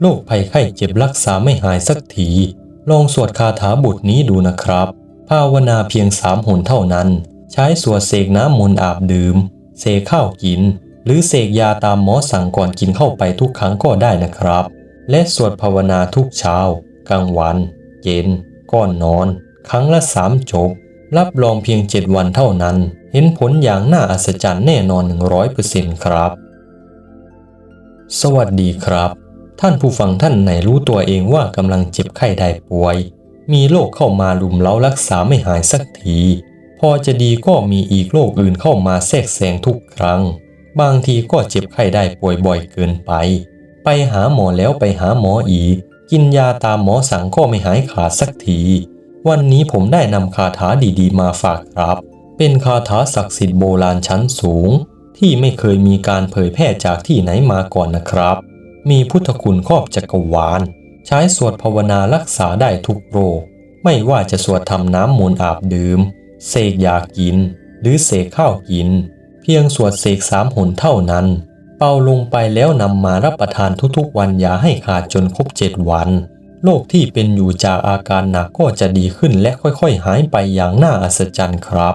โรคภัยไข้เจ็บรักษาไม่หายสักที ลองสวดคาถาบทนี้ดูนะครับ ภาวนาเพียงสามหนเท่านั้น ใช้สวดเสกน้ำมนต์อาบดื่ม เสกข้าวกิน หรือเสกยาตามหมอสั่งก่อนกินเข้าไปทุกครั้งก็ได้นะครับ และสวดภาวนาทุกเช้า กลางวัน เย็น ก่อนนอน ครั้งละสามจบ รับรองเพียง7วันเท่านั้น เห็นผลอย่างน่าอัศจรรย์แน่นอน 100%ครับ สวัสดีครับ ท่านผู้ฟังท่านไหนรู้ตัวเองว่ากำลังเจ็บไข้ได้ป่วย มีโรคเข้ามาลุมเล้ารักษาไม่หายสักที พอจะดีก็มีอีกโรคอื่นเข้ามาแทรกแซงทุกครั้ง บางทีก็เจ็บไข้ได้ป่วยบ่อยเกินไป ไปหาหมอแล้วไปหาหมออีก กินยาตามหมอสั่งก็ไม่หายขาดสักที วันนี้ผมได้นำคาถาดีๆ มาฝากครับ เป็นคาถาศักดิ์สิทธิ์โบราณชั้นสูง ที่ไม่เคยมีการเผยแพร่จากที่ไหนมาก่อนนะครับ มีพุทธคุณครอบจักรวาล ใช้สวดภาวนารักษาได้ทุกโรค ไม่ว่าจะสวดทำน้ำมนต์อาบดื่ม เสกยากิน หรือเสกข้าวกิน เพียงสวดเสกสามหนเท่านั้น เป่าลงไปแล้วนำมารับประทานทุกๆวันยาให้ขาดจนครบเจ็ดวันโรคที่เป็นอยู่จากอาการหนักก็จะดีขึ้นและค่อยๆ หายไปอย่างน่าอัศจรรย์ครับ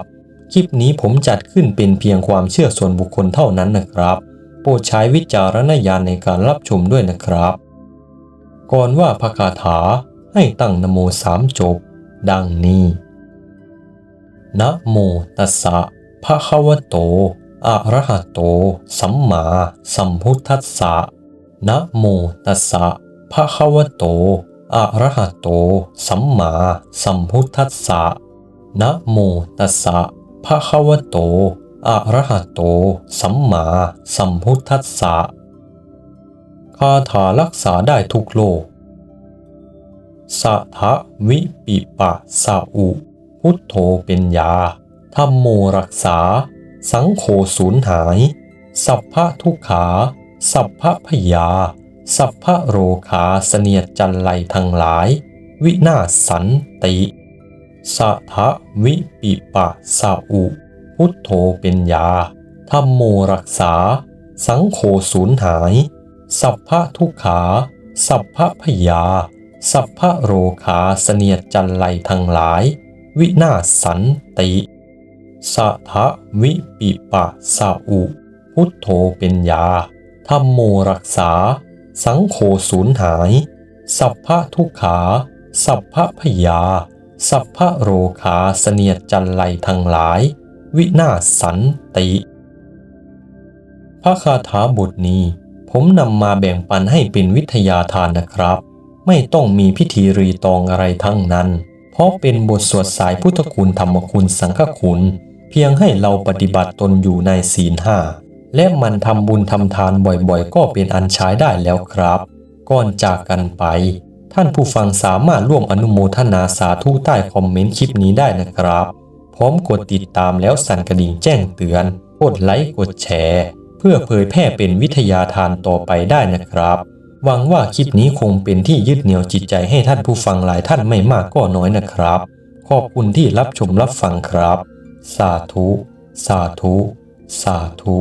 คลิปนี้ผมจัดขึ้นเป็นเพียงความเชื่อส่วนบุคคลเท่านั้นนะครับ โปรดใช้วิจารณญาณในการรับชมด้วยนะครับ ก่อนว่าพระคาถาให้ตั้งนโมสามจบ ดังนี้นะโมตัสสะภะคะวะโตอะระหะโต สัมมาสัมพุทธัสสะนะโมตัสสะภะคะวะโตอะระหะโต สัมมาสัมพุทธัสสะนะโมตัสสะภะคะวะโต อะระหะโต สัมมาสัมพุทธัสสะคาถารักษาได้ทุกโรคสะทะวิปิปะสะอุ พุทโธเป็นยาธรรมโมรักษา สังโฆสูญหาย สัพพะทุกขา สัพพะพยา สัพพะโรคาเสนียจันไรทั้งหลาย วินาศสันติสะทะวิปิปะสะอุ พุทโธเป็นยาธรรมโมรักษา สังโฆสูญหาย สัพพะทุกขา สัพพะพยา สัพพะโรคาเสนียดจันไรทั้งหลาย วินาศสันติสะทะวิปิปะสะอุ พุทโธเป็นยาธรรมโมรักษา สังโฆสูญหาย สัพพะทุกขา สัพพะพยา สัพพะโรคาเสนียดจันไรทั้งหลาย วินาศสันติ พระคาถาบทนี้ ผมนำมาแบ่งปันให้เป็นวิทยาทานนะครับ ไม่ต้องมีพิธีรีตองอะไรทั้งนั้น เพราะเป็นบทสวดสายพุทธคุณธรรมคุณสังฆคุณ เพียงให้เราปฏิบัติตนอยู่ในศีลห้าและมันทำบุญทำทานบ่อยๆ ก็เป็นอันใช้ได้แล้วครับ ก่อนจากกันไป ท่านผู้ฟังสามารถร่วมอนุโมทนาสาธุใต้คอมเมนต์คลิปนี้ได้นะครับ พร้อมกดติดตามแล้วสั่นกระดิ่งแจ้งเตือน กดไลค์กดแชร์ เพื่อเผยแพร่เป็นวิทยาทานต่อไปได้นะครับ หวังว่าคลิปนี้คงเป็นที่ยึดเหนี่ยวจิตใจให้ท่านผู้ฟังหลายท่านไม่มากก็น้อยนะครับ ขอบคุณที่รับชมรับฟังครับ สาธุ สาธุ สาธุ